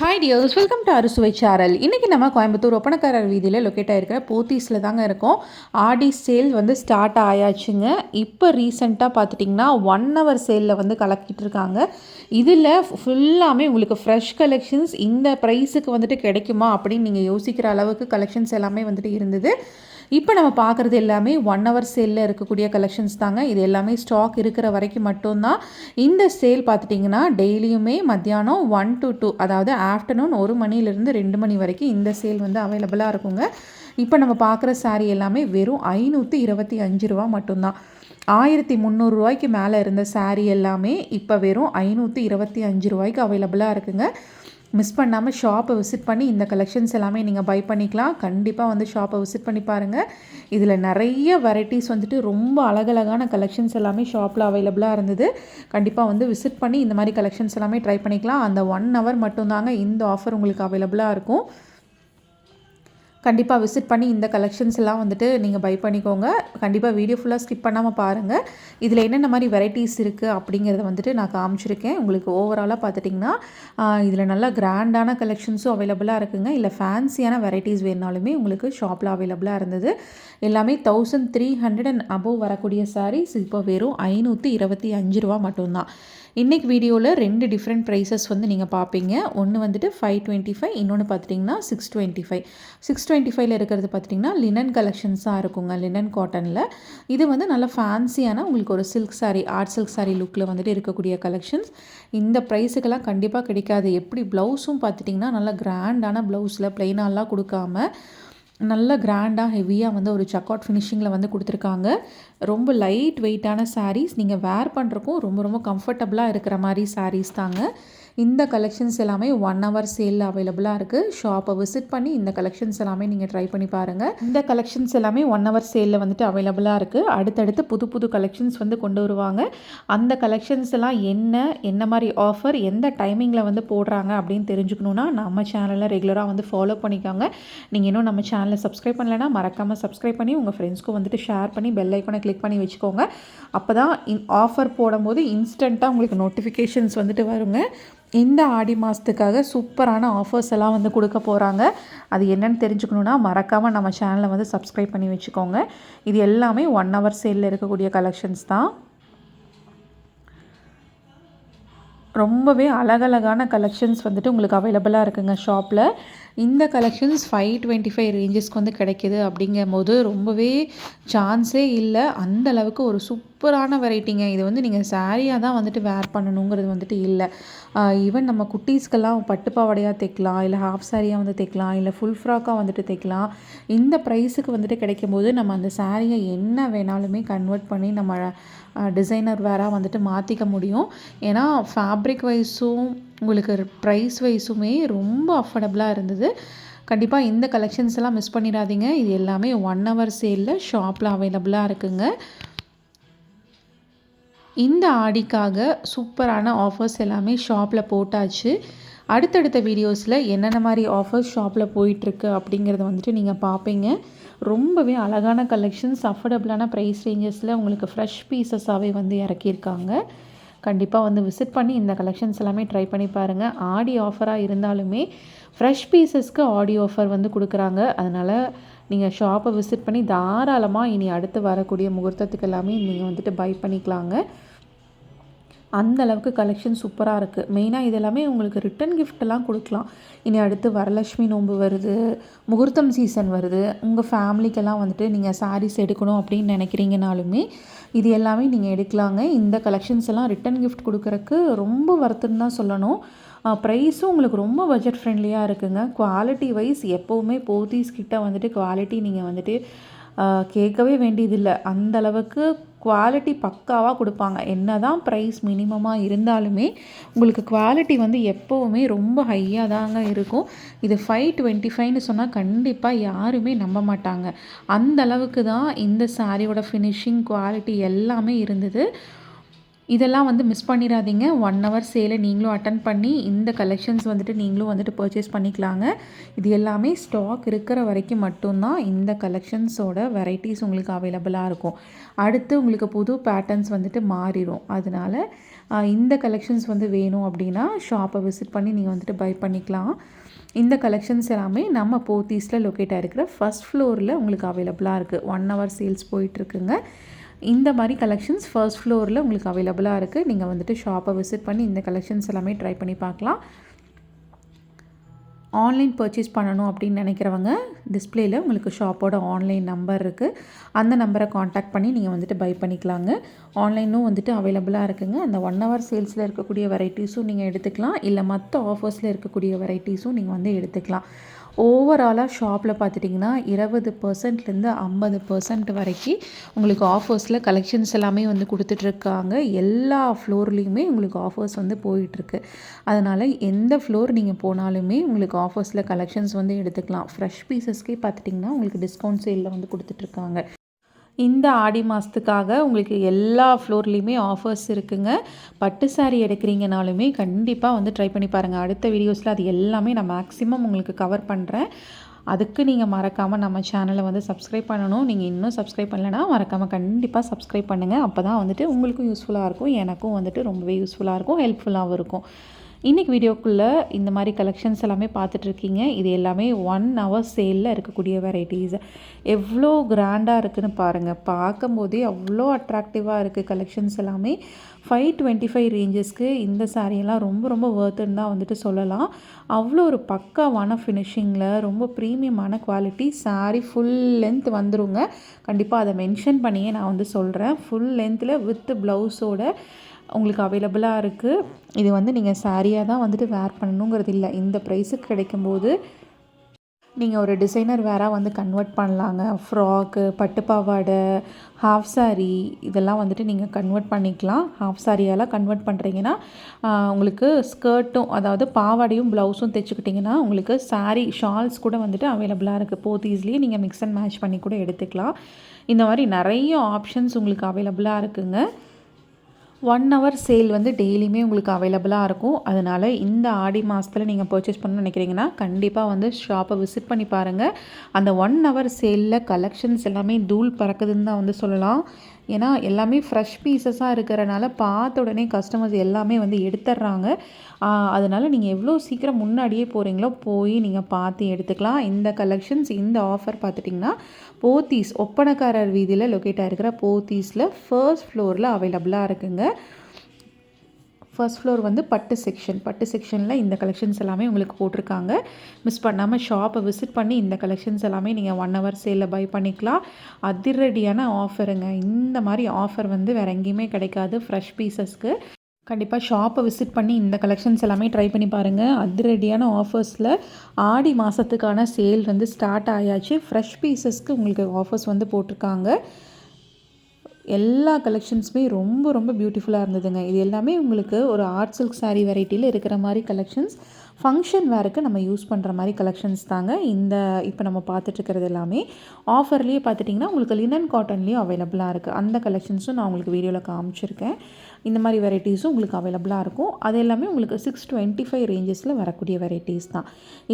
Hi tears welcome to அறுசுவை சாரல் இன்றைக்கி நம்ம கோயம்புத்தூர் ஒப்பனக்காரர் வீதியில் லொக்கேட் ஆகிருக்கிற போத்தீஸில் தாங்க இருக்கோம். ஆடி சேல் வந்து ஸ்டார்ட் ஆயாச்சுங்க. இப்போ ரீசெண்டாக பார்த்துட்டிங்கன்னா ஒன் ஹவர் சேலில் வந்து கலக்கிட்டு இருக்காங்க. இதில் ஃபுல்லாமே உங்களுக்கு ஃப்ரெஷ் கலெக்ஷன்ஸ் இந்த ப்ரைஸுக்கு வந்துட்டு கிடைக்குமா அப்படின்னு நீங்கள் யோசிக்கிற அளவுக்கு கலெக்ஷன்ஸ் எல்லாமே வந்துட்டு இருந்தது. இப்போ நம்ம பார்க்குறது எல்லாமே ஒன் ஹவர் சேலில் இருக்கக்கூடிய கலெக்ஷன்ஸ் தாங்க. இது எல்லாமே ஸ்டாக் இருக்கிற வரைக்கும் மட்டும்தான். இந்த சேல் பார்த்துட்டிங்கன்னா டெய்லியுமே மத்தியானம் ஒன் டு டூ அதாவது ஆஃப்டர்நூன் ஒரு மணிலேருந்து ரெண்டு மணி வரைக்கும் இந்த சேல் வந்து அவைலபிளாக இருக்குங்க. இப்போ நம்ம பார்க்குற சாரீ எல்லாமே வெறும் ஐநூற்றி இருபத்தி அஞ்சு ரூபா மட்டும்தான். ஆயிரத்தி முந்நூறுரூவாய்க்கு மேலே இருந்த சாரீ எல்லாமே இப்போ வெறும் ஐநூற்றி இருபத்தி அஞ்சு ரூபாய்க்கு அவைலபிளாக இருக்குங்க. மிஸ் பண்ணாமல் ஷாப்பை விசிட் பண்ணி இந்த கலெக்ஷன்ஸ் எல்லாமே நீங்கள் பை பண்ணிக்கலாம். கண்டிப்பாக வந்து ஷாப்பை விசிட் பண்ணி பாருங்கள் இதில் நிறைய வெரைட்டிஸ் வந்துட்டு ரொம்ப அழகழகான கலெக்ஷன்ஸ் எல்லாமே ஷாப்பில் அவைலபிளாக இருந்தது. கண்டிப்பாக வந்து விசிட் பண்ணி இந்த மாதிரி கலெக்ஷன்ஸ் எல்லாமே ட்ரை பண்ணிக்கலாம். அந்த ஒன் ஹவர் மட்டும்தாங்க இந்த ஆஃபர் உங்களுக்கு அவைலபிளாக இருக்கும். கண்டிப்பாக விசிட் பண்ணி இந்த கலெக்ஷன்ஸ் எல்லாம் வந்துட்டு நீங்கள் பை பண்ணிக்கோங்க. கண்டிப்பாக வீடியோ ஃபுல்லாக ஸ்கிப் பண்ணாமல் பாருங்கள் இதில் என்னென்ன மாதிரி வெரைட்டிஸ் இருக்குது அப்படிங்கிறத வந்துட்டு நான் காமிச்சிருக்கேன். உங்களுக்கு ஓவராலாக பார்த்துட்டிங்கன்னா இதில் நல்லா கிராண்டான கலெக்ஷன்ஸும் அவைலபிளாக இருக்குங்க. இல்லை ஃபேன்சியான வெரைட்டிஸ் வேணாலுமே உங்களுக்கு ஷாப்பில் அவைலபிளாக இருந்தது. எல்லாமே thousand three hundred and above வரக்கூடிய சாரீஸ் இப்போ வெறும் ஐநூற்றி இருபத்தி அஞ்சு ரூபா மட்டும்தான். இன்றைக்கி வீடியோவில் ரெண்டு டிஃப்ரெண்ட் ப்ரைஸஸ் வந்து நீங்கள் பார்ப்பீங்க ஒன்று வந்துட்டு ஃபைவ் டுவெண்ட்டி ஃபைவ் இன்னொன்று பார்த்துட்டிங்கன்னா six twenty five six twenty ஃபைவ்ல இருக்கிறது பார்த்திங்கன்னா லினன் கலெக்ஷன்ஸாக இருக்குங்க லினன் காட்டனில் இது வந்து நல்ல ஃபேன்சியான உங்களுக்கு ஒரு silk sari art silk sari லுக்கில் வந்துட்டு இருக்கக்கூடிய கலெக்ஷன்ஸ் இந்த ப்ரைஸுக்கெல்லாம் கண்டிப்பாக கிடைக்காது. எப்படி ப்ளவுஸும் பார்த்துட்டிங்கன்னா நல்லா கிராண்டான ப்ளவுஸில் ப்ளைனாலாம் கொடுக்காம நல்ல கிராண்டாக ஹெவியாக வந்து ஒரு சக் அவுட் ஃபினிஷிங்கில் வந்து கொடுத்துருக்காங்க. ரொம்ப லைட் வெயிட்டான சாரீஸ் நீங்கள் வேர் பண்ணுறக்கும் ரொம்ப ரொம்ப கம்ஃபர்டபுளாக இருக்கிற மாதிரி சாரீஸ் தாங்க. இந்த கலெக்ஷன்ஸ் எல்லாமே ஒன் ஹவர் சேலில் அவைலபிளாக இருக்குது ஷாப்பை விசிட் பண்ணி இந்த கலெக்ஷன்ஸ் எல்லாமே நீங்கள் ட்ரை பண்ணி பாருங்கள் இந்த கலெக்ஷன்ஸ் எல்லாமே ஒன் ஹவர் சேலில் வந்துட்டு அவைலபிளாக இருக்குது அடுத்தடுத்து புது புது கலெக்ஷன்ஸ் வந்து கொண்டு வருவாங்க. அந்த கலெக்ஷன்ஸ் எல்லாம் என்ன என்ன மாதிரி ஆஃபர் எந்த டைமிங்கில் வந்து போடுறாங்க அப்படின்னு தெரிஞ்சுக்கணுன்னா நம்ம சேனலில் ரெகுலராக வந்து ஃபாலோ பண்ணிக்கோங்க. நீங்கள் இன்னும் நம்ம சேனலை சப்ஸ்கிரைப் பண்ணலைன்னா மறக்காமல் சப்ஸ்கிரைப் பண்ணி உங்கள் ஃப்ரெண்ட்ஸ்க்கும் வந்துட்டு ஷேர் பண்ணி பெல் ஐக்கனை கிளிக் பண்ணி வச்சுக்கோங்க. அப்போ தான் இன் ஆஃபர் போடும்போது இன்ஸ்டண்ட்டாக உங்களுக்கு நோட்டிஃபிகேஷன்ஸ் வந்துட்டு வருங்க. இந்த ஆடி மாதத்துக்காக சூப்பரான ஆஃபர்ஸ் எல்லாம் வந்து கொடுக்க போகிறாங்க அது என்னென்னு தெரிஞ்சுக்கணுன்னா மறக்காமல் நம்ம சேனலை வந்து சப்ஸ்கிரைப் பண்ணி வச்சுக்கோங்க. இது எல்லாமே ஒன் ஹவர் சேலில் இருக்கக்கூடிய கலெக்ஷன்ஸ் தான். ரொம்பவே அழகழகான கலெக்ஷன்ஸ் வந்துட்டு உங்களுக்கு அவைலபிளாக இருக்குங்க ஷாப்பில் இந்த கலெக்ஷன்ஸ் ஃபைவ் டுவெண்ட்டி ஃபைவ் ரேஞ்சஸ்க்கு வந்து கிடைக்கிது அப்படிங்கும் போது ரொம்பவே சான்ஸே இல்லை. அந்த அளவுக்கு ஒரு சூப்பரான வெரைட்டிங்க இது வந்து நீங்கள் சாரியாக தான் வந்துட்டு வேர் பண்ணணுங்கிறது வந்துட்டு இல்லை. ஈவன் நம்ம குட்டீஸ்க்கெல்லாம் பட்டு பாவாடையாக தைக்கலாம் இல்லை ஹாஃப் சாரியாக வந்து தைக்கலாம் இல்லை ஃபுல் ஃப்ராக்காக வந்துட்டு தைக்கலாம். இந்த ப்ரைஸுக்கு வந்துட்டு கிடைக்கும் போது நம்ம அந்த சாரியை என்ன வேணாலுமே கன்வெர்ட் பண்ணி நம்ம டிசைனர் வேராக வந்துட்டு மாற்றிக்க முடியும். ஏன்னா ஃபேப்ரிக் வைஸும் உங்களுக்கு ப்ரைஸ் வைஸுமே ரொம்ப அஃபோர்டபுளாக இருந்தது. கண்டிப்பாக இந்த கலெக்ஷன்ஸ் எல்லாம் மிஸ் பண்ணிடாதீங்க. இது எல்லாமே ஒன் ஹவர் சேலில் ஷாப்பில் அவைலபிளாக இருக்குங்க. இந்த ஆடிக்காக சூப்பரான ஆஃபர்ஸ் எல்லாமே ஷாப்பில் போட்டாச்சு. அடுத்தடுத்த வீடியோஸில் என்னென்ன மாதிரி ஆஃபர்ஸ் ஷாப்பில் போயிட்டுருக்கு அப்படிங்கிறத வந்துட்டு நீங்கள் பார்ப்பீங்க ரொம்பவே அழகான கலெக்ஷன்ஸ் அஃபோர்டபுளான ப்ரைஸ் ரேஞ்சஸில் உங்களுக்கு ஃப்ரெஷ் பீசஸாகவே வந்து இறக்கியிருக்காங்க. கண்டிப்பாக வந்து விசிட் பண்ணி இந்த கலெக்ஷன்ஸ் எல்லாமே ட்ரை பண்ணி பாருங்கள் ஆடி ஆஃபராக இருந்தாலுமே ஃப்ரெஷ் பீசஸ்க்கு ஆடி ஆஃபர் வந்து கொடுக்குறாங்க. அதனால் நீங்கள் ஷாப்பை விசிட் பண்ணி தாராளமாக இனி அடுத்து வரக்கூடிய முகூர்த்தத்துக்கு எல்லாமே நீங்கள் வந்துட்டு பை பண்ணிக்கலாங்க. அந்த அளவுக்கு கலெக்ஷன் சூப்பராக இருக்குது மெயினாக இதெல்லாமே உங்களுக்கு ரிட்டன் கிஃப்டெல்லாம் கொடுக்கலாம். இனி அடுத்து வரலட்சுமி நோன்பு வருது முகூர்த்தம் சீசன் வருது. உங்கள் ஃபேமிலிக்கெல்லாம் வந்துட்டு நீங்கள் சாரீஸ் எடுக்கணும் அப்படின்னு நினைக்கிறீங்கனாலுமே இது எல்லாமே நீங்கள் எடுக்கலாங்க. இந்த கலெக்ஷன்ஸ் எல்லாம் ரிட்டன் கிஃப்ட் கொடுக்குறக்கு ரொம்ப வருத்தம் தான் சொல்லணும். ப்ரைஸும் உங்களுக்கு ரொம்ப பட்ஜெட் ஃப்ரெண்ட்லியாக இருக்குங்க. குவாலிட்டி வைஸ் எப்போவுமே போத்தீஸ் கிட்ட வந்துட்டு குவாலிட்டி நீங்கள் வந்துட்டு கேட்கவே வேண்டியதில்லை. அந்தளவுக்கு குவாலிட்டி பக்காவாக கொடுப்பாங்க. என்ன தான் ப்ரைஸ் மினிமமாக இருந்தாலுமே உங்களுக்கு குவாலிட்டி வந்து எப்போவுமே ரொம்ப ஹையாக தாங்க இருக்கும். இது ஃபைவ் டுவெண்ட்டி ஃபைவ்னு சொன்னால் கண்டிப்பாக யாருமே நம்ப மாட்டாங்க. அந்த அளவுக்கு தான் இந்த சாரியோட ஃபினிஷிங் குவாலிட்டி எல்லாமே இருந்தது. இதெல்லாம் வந்து மிஸ் பண்ணிடாதீங்க ஒன் ஹவர் சேலை நீங்களும் அட்டன் பண்ணி இந்த கலெக்ஷன்ஸ் வந்துட்டு நீங்களும் வந்துட்டு பர்ச்சேஸ் பண்ணிக்கலாங்க. இது எல்லாமே ஸ்டாக் இருக்கிற வரைக்கும் மட்டும்தான் இந்த கலெக்ஷன்ஸோட வெரைட்டிஸ் உங்களுக்கு அவைலபிளாக இருக்கும். அடுத்து உங்களுக்கு புது பேட்டர்ன்ஸ் வந்துட்டு மாறிடும் அதனால் இந்த கலெக்ஷன்ஸ் வந்து வேணும் அப்படின்னா ஷாப்பை விசிட் பண்ணி நீங்கள் வந்துட்டு பை பண்ணிக்கலாம். இந்த கலெக்ஷன்ஸ் எல்லாமே நம்ம போத்தீஸில் லொக்கேட் ஆகிருக்கிற ஃபஸ்ட் ஃப்ளோரில் உங்களுக்கு அவைலபிளாக இருக்குது ஒன் ஹவர் சேல்ஸ் போயிட்டுருக்குங்க இந்த மாதிரி கலெக்ஷன்ஸ் ஃபர்ஸ்ட் ஃப்ளோரில் உங்களுக்கு அவைலபிளாக இருக்குது நீங்கள் வந்துட்டு ஷாப்பை விசிட் பண்ணி இந்த கலெக்ஷன்ஸ் எல்லாமே ட்ரை பண்ணி பார்க்கலாம். ஆன்லைன் பர்ச்சேஸ் பண்ணணும் அப்படின்னு நினைக்கிறவங்க டிஸ்பிளேயில் உங்களுக்கு ஷாப்போட ஆன்லைன் நம்பர் இருக்குது அந்த நம்பரை காண்டாக்ட் பண்ணி நீங்கள் வந்துட்டு பை பண்ணிக்கலாங்க. ஆன்லைனும் வந்துட்டு அவைலபிளாக இருக்குங்க. அந்த ஒன் ஹவர் சேல்ஸில் இருக்கக்கூடிய வெரைட்டிஸும் நீங்கள் எடுத்துக்கலாம். இல்லை மற்ற ஆஃபர்ஸில் இருக்கக்கூடிய வெரைட்டிஸும் நீங்கள் வந்து எடுத்துக்கலாம். ஓவராலாக ஷாப்பில் பார்த்துட்டிங்கன்னா இருபது பர்சன்ட்லேருந்து ஐம்பது பர்சன்ட் வரைக்கும் உங்களுக்கு ஆஃபர்ஸில் கலெக்ஷன்ஸ் எல்லாமே வந்து கொடுத்துட்ருக்காங்க. எல்லா ஃப்ளோர்லேயுமே உங்களுக்கு ஆஃபர்ஸ் வந்து போயிட்டுருக்கு அதனால் எந்த ஃப்ளோர் நீங்கள் போனாலுமே உங்களுக்கு ஆஃபர்ஸில் கலெக்ஷன்ஸ் வந்து எடுத்துக்கலாம். ஃப்ரெஷ் பீசஸ்க்கே பார்த்துட்டிங்கன்னா உங்களுக்கு டிஸ்கவுண்ட் சேலில் வந்து கொடுத்துட்ருக்காங்க. இந்த ஆடி மாதத்துக்காக உங்களுக்கு எல்லா ஃப்ளோர்லேயுமே ஆஃபர்ஸ் இருக்குங்க. பட்டு சாரீ எடுக்கிறீங்கனாலுமே கண்டிப்பாக வந்து ட்ரை பண்ணி பாருங்கள் அடுத்த வீடியோஸில் அது எல்லாமே நான் மேக்ஸிமம் உங்களுக்கு கவர் பண்ணுறேன் அதுக்கு நீங்கள் மறக்காமல் நம்ம சேனலை வந்து சப்ஸ்கிரைப் பண்ணணும். நீங்கள் இன்னும் சப்ஸ்கிரைப் பண்ணலைன்னா மறக்காமல் கண்டிப்பாக சப்ஸ்கிரைப் பண்ணுங்கள் அப்போ தான் வந்துட்டு உங்களுக்கும் யூஸ்ஃபுல்லாக இருக்கும். எனக்கும் வந்துட்டு ரொம்பவே யூஸ்ஃபுல்லாக இருக்கும். ஹெல்ப்ஃபுல்லாகவும் இருக்கும். இன்றைக்கி வீடியோக்குள்ளே இந்த மாதிரி கலெக்ஷன்ஸ் எல்லாமே பார்த்துட்ருக்கீங்க. இது எல்லாமே ஒன் ஹவர் சேலில் இருக்கக்கூடிய வெரைட்டிஸ் எவ்வளோ கிராண்டாக இருக்குதுன்னு பாருங்கள் பார்க்கும்போதே அவ்வளோ அட்ராக்டிவாக இருக்குது கலெக்ஷன்ஸ் எல்லாமே. ஃபைவ் டுவெண்ட்டி ஃபைவ் ரேஞ்சஸ்க்கு இந்த சாரியெல்லாம் ரொம்ப ரொம்ப ஒர்த்துன்னு தான் வந்துட்டு சொல்லலாம். அவ்வளோ ஒரு பக்காவான ஃபினிஷிங்கில் ரொம்ப ப்ரீமியமான குவாலிட்டி சாரீ ஃபுல் லென்த் வந்துருங்க. கண்டிப்பாக அதை மென்ஷன் பண்ணியே நான் வந்து சொல்கிறேன் ஃபுல் லென்த்தில் வித் ப்ளவுஸோட உங்களுக்கு அவைலபிளாக இருக்குது இது வந்து நீங்கள் சாரியாக தான் வந்துட்டு வேர் பண்ணணுங்கிறது இல்லை. இந்த ப்ரைஸுக்கு கிடைக்கும்போது நீங்கள் ஒரு டிசைனர் வேறாக வந்து கன்வெர்ட் பண்ணலாங்க. ஃப்ராக்கு பட்டு பாவாடை ஹாஃப் சாரி இதெல்லாம் வந்துட்டு நீங்கள் கன்வெர்ட் பண்ணிக்கலாம். ஹாஃப் சாரியெல்லாம் கன்வெர்ட் பண்ணுறீங்கன்னா உங்களுக்கு ஸ்கர்ட்டும் அதாவது பாவாடையும் ப்ளவுஸும் தைச்சிக்கிட்டிங்கன்னா உங்களுக்கு சாரீ ஷால்ஸ் கூட வந்துட்டு அவைலபிளாக இருக்குது போத்தீஸ்லேயே நீங்கள் மிக்ஸ் அண்ட் மேட்ச் பண்ணி கூட எடுத்துக்கலாம். இந்த மாதிரி நிறைய ஆப்ஷன்ஸ் உங்களுக்கு அவைலபிளாக இருக்குங்க. ஒன் ஹவர் சேல் வந்து டெய்லியுமே உங்களுக்கு அவைலபிளாக இருக்கும். அதனால் இந்த ஆடி மாதத்தில் நீங்கள் பர்ச்சேஸ் பண்ணணும்னு நினைக்கிறீங்கன்னா கண்டிப்பாக வந்து ஷாப்பை விசிட் பண்ணி பாருங்கள் அந்த ஒன் ஹவர் சேலில் கலெக்ஷன்ஸ் எல்லாமே தூள் பறக்குதுன்னு தான் வந்து சொல்லலாம். ஏன்னா எல்லாமே ஃப்ரெஷ் பீசஸாக இருக்கிறனால பார்த்த உடனே கஸ்டமர்ஸ் எல்லாமே வந்து எடுத்துடுறாங்க. அதனால் நீங்கள் எவ்வளோ சீக்கிரம் முன்னாடியே போகிறீங்களோ போய் நீங்கள் பார்த்து எடுத்துக்கலாம். இந்த கலெக்ஷன்ஸ் இந்த ஆஃபர் பார்த்துட்டிங்கன்னா போத்தீஸ் ஒப்பனக்காரர் வீதியில் லொக்கேட் ஆகிருக்கிற போத்தீஸில் ஃபர்ஸ்ட் ஃப்ளோரில் அவைலபிளாக இருக்குங்க. ஃபர்ஸ்ட் ஃப்ளோர் வந்து பட்டு செக்ஷன் பட்டு செக்ஷனில் இந்த கலெக்ஷன்ஸ் எல்லாமே உங்களுக்கு போட்டிருக்காங்க. மிஸ் பண்ணாமல் ஷாப்பை விசிட் பண்ணி இந்த கலெக்ஷன்ஸ் எல்லாமே நீங்கள் ஒன் ஹவர் சேலில் பை பண்ணிக்கலாம். அதிரடியான ஆஃபருங்க இந்த மாதிரி ஆஃபர் வந்து வேறு எங்கேயுமே கிடைக்காது. ஃப்ரெஷ் பீசஸ்க்கு கண்டிப்பாக ஷாப்பை விசிட் பண்ணி இந்த கலெக்ஷன்ஸ் எல்லாமே ட்ரை பண்ணி பாருங்கள் அதிரடியான ஆஃபர்ஸில் ஆடி மாதத்துக்கான சேல் வந்து ஸ்டார்ட் ஆயாச்சு. ஃப்ரெஷ் பீசஸ்க்கு உங்களுக்கு ஆஃபர்ஸ் வந்து போட்டிருக்காங்க. எல்லா கலெக்ஷன்ஸுமே ரொம்ப ரொம்ப பியூட்டிஃபுல்லாக இருந்ததுங்க. இது எல்லாமே உங்களுக்கு ஒரு ஆர்ட் சில்க் சாரீ வெரைட்டியில் இருக்கிற மாதிரி கலெக்ஷன்ஸ் ஃபங்க்ஷன் வேருக்கு நம்ம யூஸ் பண்ணுற மாதிரி கலெக்ஷன்ஸ் தாங்க. இந்த இப்போ நம்ம பார்த்துட்ருக்கிறது எல்லாமே. ஆஃபர்லேயே பார்த்துட்டிங்கன்னா உங்களுக்கு லினன் காட்டன்லேயும் அவைலபிளாக இருக்குது அந்த கலெக்ஷன்ஸும் நான் உங்களுக்கு வீடியோவில் காமிச்சிருக்கேன். இந்த மாதிரி வெரைட்டிஸும் உங்களுக்கு அவைலபிளாக இருக்கும். அது எல்லாமே உங்களுக்கு சிக்ஸ் டுவெண்ட்டி ஃபைவ் ரேஞ்சஸில் வரக்கூடிய வெரைட்டிஸ் தான்.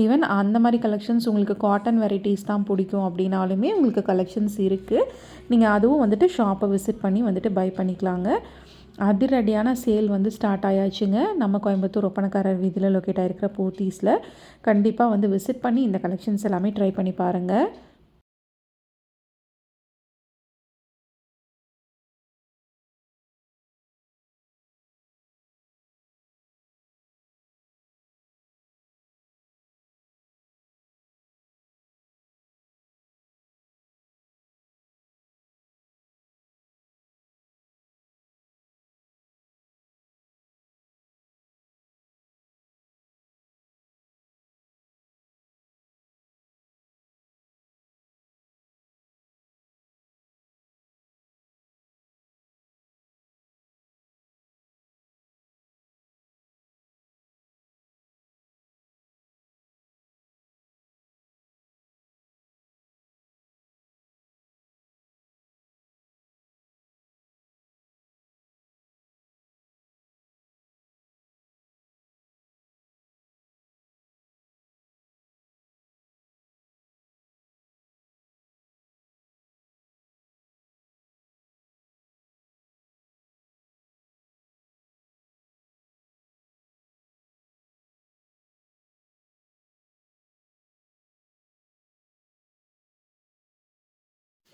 ஈவன் அந்த மாதிரி கலெக்ஷன்ஸ் உங்களுக்கு காட்டன் வெரைட்டிஸ் தான் பிடிக்கும் அப்படின்னாலுமே உங்களுக்கு கலெக்ஷன்ஸ் இருக்குது நீங்கள் அதுவும் வந்துட்டு ஷாப்பை விசிட் பண்ணி வந்துட்டு பை பண்ணிக்கலாங்க. அதிரடியான சேல் வந்து ஸ்டார்ட் ஆயாச்சுங்க. நம்ம கோயம்புத்தூர் ஒப்பனக்காரர் வீதியில் லொக்கேட் ஆகிருக்கிற போத்தீஸில். கண்டிப்பாக வந்து விசிட் பண்ணி இந்த கலெக்ஷன்ஸ் எல்லாமே ட்ரை பண்ணி பாருங்கள்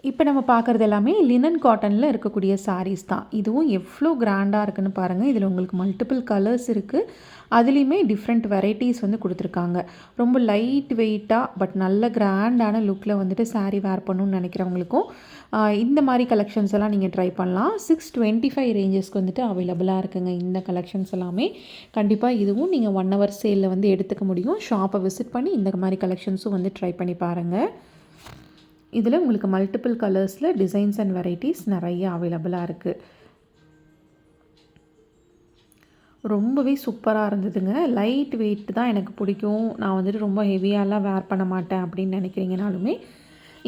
இப்போ நம்ம பார்க்குறது எல்லாமே லினன் காட்டனில் இருக்கக்கூடிய சாரீஸ் தான். இதுவும் எவ்வளோ கிராண்டாக இருக்குன்னு பாருங்கள் இதில் உங்களுக்கு மல்டிபிள் கலர்ஸ் இருக்குது அதுலேயுமே டிஃப்ரெண்ட் வெரைட்டிஸ் வந்து கொடுத்துருக்காங்க. ரொம்ப லைட் வெயிட்டாக பட் நல்ல கிராண்டான லுக்கில் வந்துட்டு சாரீ வேர் பண்ணணும்னு நினைக்கிறவங்களுக்கும் இந்த மாதிரி கலெக்ஷன்ஸ் எல்லாம் நீங்கள் ட்ரை பண்ணலாம். சிக்ஸ் டுவெண்ட்டி ஃபைவ் ரேஞ்சஸ்க்கு வந்துட்டு அவைலபிளாக இருக்குங்க இந்த கலெக்ஷன்ஸ் எல்லாமே. கண்டிப்பாக இதுவும் நீங்கள் ஒன் ஹவர் சேலில் வந்து எடுத்துக்க முடியும். ஷாப்பை விசிட் பண்ணி இந்த மாதிரி கலெக்ஷன்ஸும் வந்து ட்ரை பண்ணி பாருங்கள் இதில் உங்களுக்கு மல்டிபிள் கலர்ஸில் டிசைன்ஸ் அண்ட் வெரைட்டிஸ் நிறைய அவைலபிளாக இருக்குது ரொம்பவே சூப்பராக இருந்ததுங்க. லைட் வெயிட் தான் எனக்கு பிடிக்கும். நான் வந்துட்டு ரொம்ப ஹெவியாலாம் வேர் பண்ண மாட்டேன் அப்படின்னு நினைக்கிறீங்கனாலுமே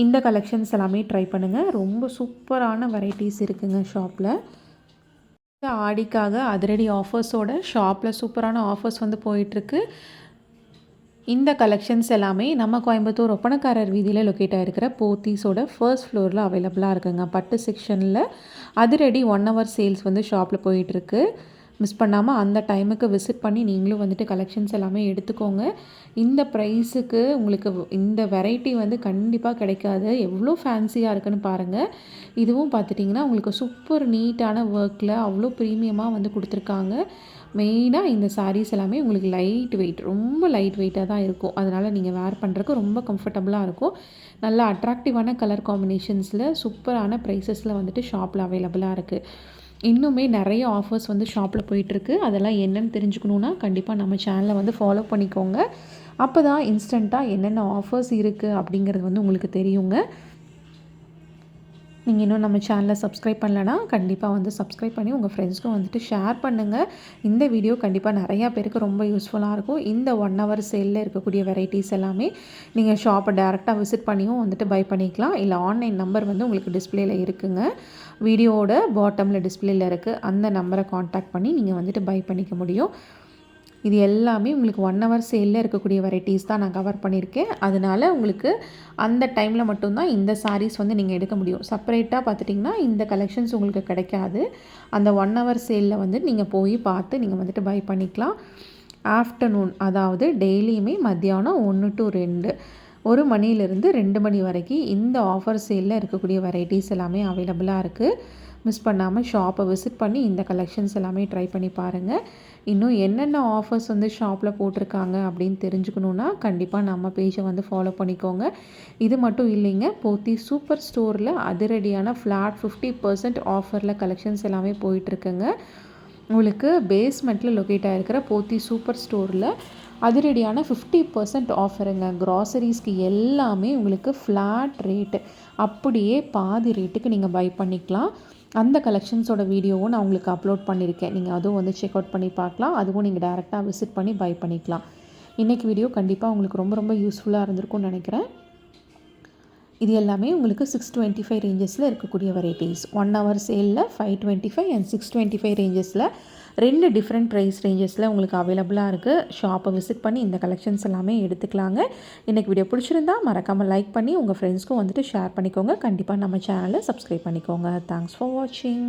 இந்த கலெக்ஷன்ஸ் எல்லாமே ட்ரை பண்ணுங்கள் ரொம்ப சூப்பரான வெரைட்டிஸ் இருக்குங்க ஷாப்பில் ஆடிக்காக அதிரடி ஆஃபர்ஸோட ஷாப்பில் சூப்பரான ஆஃபர்ஸ் வந்து போயிட்டுருக்கு. இந்த கலெக்ஷன்ஸ் எல்லாமே நம்ம கோயம்புத்தூர் ஒப்பனக்காரர் வீதியில் லொக்கேட் ஆகிருக்கிற போத்தீஸோட ஃபர்ஸ்ட் ஃப்ளோரில் அவைலபிளாக இருக்குங்க. பட்டு செக்ஷனில் அதிரடி ஒன் ஹவர் சேல்ஸ் வந்து ஷாப்பில் போயிட்டுருக்கு. மிஸ் பண்ணாமல் அந்த டைமுக்கு விசிட் பண்ணி நீங்களும் வந்துட்டு கலெக்ஷன்ஸ் எல்லாமே எடுத்துக்கோங்க. இந்த ப்ரைஸுக்கு உங்களுக்கு இந்த வெரைட்டி வந்து கண்டிப்பாக கிடைக்காது. எவ்வளோ ஃபேன்சியாக இருக்குன்னு பாருங்கள் இதுவும் பார்த்துட்டிங்கன்னா உங்களுக்கு சூப்பர் நீட்டான ஒர்க்கில் அவ்வளோ ப்ரீமியமாக வந்து கொடுத்துருக்காங்க. மெயினாக இந்த சாரீஸ் எல்லாமே உங்களுக்கு லைட் வெயிட் ரொம்ப லைட் வெயிட்டாக தான் இருக்கும். அதனால் நீங்கள் வேர் பண்ணுறக்கு ரொம்ப கம்ஃபர்டபுளாக இருக்கும். நல்ல அட்ராக்டிவான கலர் காம்பினேஷன்ஸில் சூப்பரான ப்ரைஸஸில் வந்துட்டு ஷாப்பில் அவைலபிளாக இருக்குது இன்னுமே நிறைய ஆஃபர்ஸ் வந்து ஷாப்பில் போயிட்டுருக்கு. அதெல்லாம் என்னென்னு தெரிஞ்சுக்கணுன்னா கண்டிப்பாக நம்ம சேனலை வந்து ஃபாலோ பண்ணிக்கோங்க. அப்போ தான் இன்ஸ்டண்ட்டாக என்னென்ன ஆஃபர்ஸ் இருக்குது அப்படிங்கிறது வந்து உங்களுக்கு தெரியுங்க. நீங்கள் இன்னும் நம்ம சேனலை சப்ஸ்கிரைப் பண்ணலன்னா கண்டிப்பாக வந்து சப்ஸ்கிரைப் பண்ணி உங்கள் ஃப்ரெண்ட்ஸ்க்கும் வந்துட்டு ஷேர் பண்ணுங்கள் இந்த வீடியோ கண்டிப்பாக நிறையா பேருக்கு ரொம்ப யூஸ்ஃபுல்லாக இருக்கும். இந்த ஒன் ஹவர் சேலில் இருக்கக்கூடிய வெரைட்டிஸ் எல்லாமே நீங்கள் ஷாப்பை டேரெக்டாக விசிட் பண்ணியும் வந்துட்டு பை பண்ணிக்கலாம். இல்லை ஆன்லைன் நம்பர் வந்து உங்களுக்கு டிஸ்பிளேயில் இருக்குங்க. வீடியோவோட பாட்டமில் டிஸ்பிளேயில் இருக்குது அந்த நம்பரை காண்டாக்ட் பண்ணி நீங்கள் வந்துட்டு பை பண்ணிக்க முடியும். இது எல்லாமே உங்களுக்கு ஒன் ஹவர் சேலில் இருக்கக்கூடிய வெரைட்டிஸ் தான் நான் கவர் பண்ணியிருக்கேன். அதனால் உங்களுக்கு அந்த டைமில் மட்டும்தான் இந்த சாரீஸ் வந்து நீங்கள் எடுக்க முடியும். செப்பரேட்டாக பார்த்துட்டிங்கன்னா இந்த கலெக்ஷன்ஸ் உங்களுக்கு கிடைக்காது. அந்த ஒன் ஹவர் சேலில் வந்து நீங்கள் போய் பார்த்து நீங்கள் வந்துட்டு பை பண்ணிக்கலாம். ஆஃப்டர்நூன் அதாவது டெய்லியுமே மத்தியானம் ஒன்று டு ரெண்டு. ஒரு மணிலேருந்து ரெண்டு மணி வரைக்கும் இந்த ஆஃபர் சேலில் இருக்கக்கூடிய வெரைட்டிஸ் எல்லாமே அவைலபிளாக இருக்குது மிஸ் பண்ணாமல் ஷாப்பை விசிட் பண்ணி இந்த கலெக்ஷன்ஸ் எல்லாமே ட்ரை பண்ணி பாருங்கள் இன்னும் என்னென்ன ஆஃபர்ஸ் வந்து ஷாப்பில் போட்டிருக்காங்க அப்படின்னு தெரிஞ்சுக்கணுன்னா கண்டிப்பாக நம்ம பேஜை வந்து ஃபாலோ பண்ணிக்கோங்க. இது மட்டும் இல்லைங்க போத்தி சூப்பர் ஸ்டோரில் அதிரடியான ஃப்ளாட் ஃபிஃப்டி பர்சன்ட் ஆஃபரில் கலெக்ஷன்ஸ் எல்லாமே போயிட்டுருக்குங்க. உங்களுக்கு பேஸ்மெண்ட்டில் லொக்கேட் ஆகிருக்கிற போத்தி சூப்பர் ஸ்டோரில் அதிரடியான ஃபிஃப்டி பர்சன்ட் ஆஃபருங்க க்ராசரிஸ்க்கு எல்லாமே உங்களுக்கு ஃப்ளாட் ரேட்டு அப்படியே பாதி ரேட்டுக்கு நீங்கள் பை பண்ணிக்கலாம். அந்த கலெக்ஷன்ஸோட வீடியோவும் நான் உங்களுக்கு அப்லோட் பண்ணியிருக்கேன் நீங்கள் அதுவும் வந்து செக் அவுட் பண்ணி பார்க்கலாம். அதுவும் நீங்கள் டேரெக்டாக விசிட் பண்ணி பை பண்ணிக்கலாம். இன்றைக்கி வீடியோ கண்டிப்பாக உங்களுக்கு ரொம்ப ரொம்ப யூஸ்ஃபுல்லாக இருந்திருக்கும்னு நினைக்கிறேன். இது எல்லாமே உங்களுக்கு சிக்ஸ் டுவெண்ட்டி ஃபைவ் ரேஞ்சஸில் இருக்கக்கூடிய varieties one hour சேலில் five twenty five and six twenty five ரேஞ்சஸில் ரெண்டு டிஃப்ரெண்ட் ப்ரைஸ் ரேஞ்சஸில் உங்களுக்கு அவைலபிளாக இருக்குது ஷாப்பை விசிட் பண்ணி இந்த கலெக்ஷன்ஸ் எல்லாமே எடுத்துக்கலாங்க. இன்றைக்கி வீடியோ பிடிச்சிருந்தா மறக்காமல் லைக் பண்ணி உங்கள் ஃப்ரெண்ட்ஸ்க்கும் வந்துட்டு ஷேர் பண்ணிக்கோங்க. கண்டிப்பாக நம்ம சேனலை சப்ஸ்கிரைப் பண்ணிக்கோங்க. தேங்க்ஸ் ஃபார் வாட்சிங்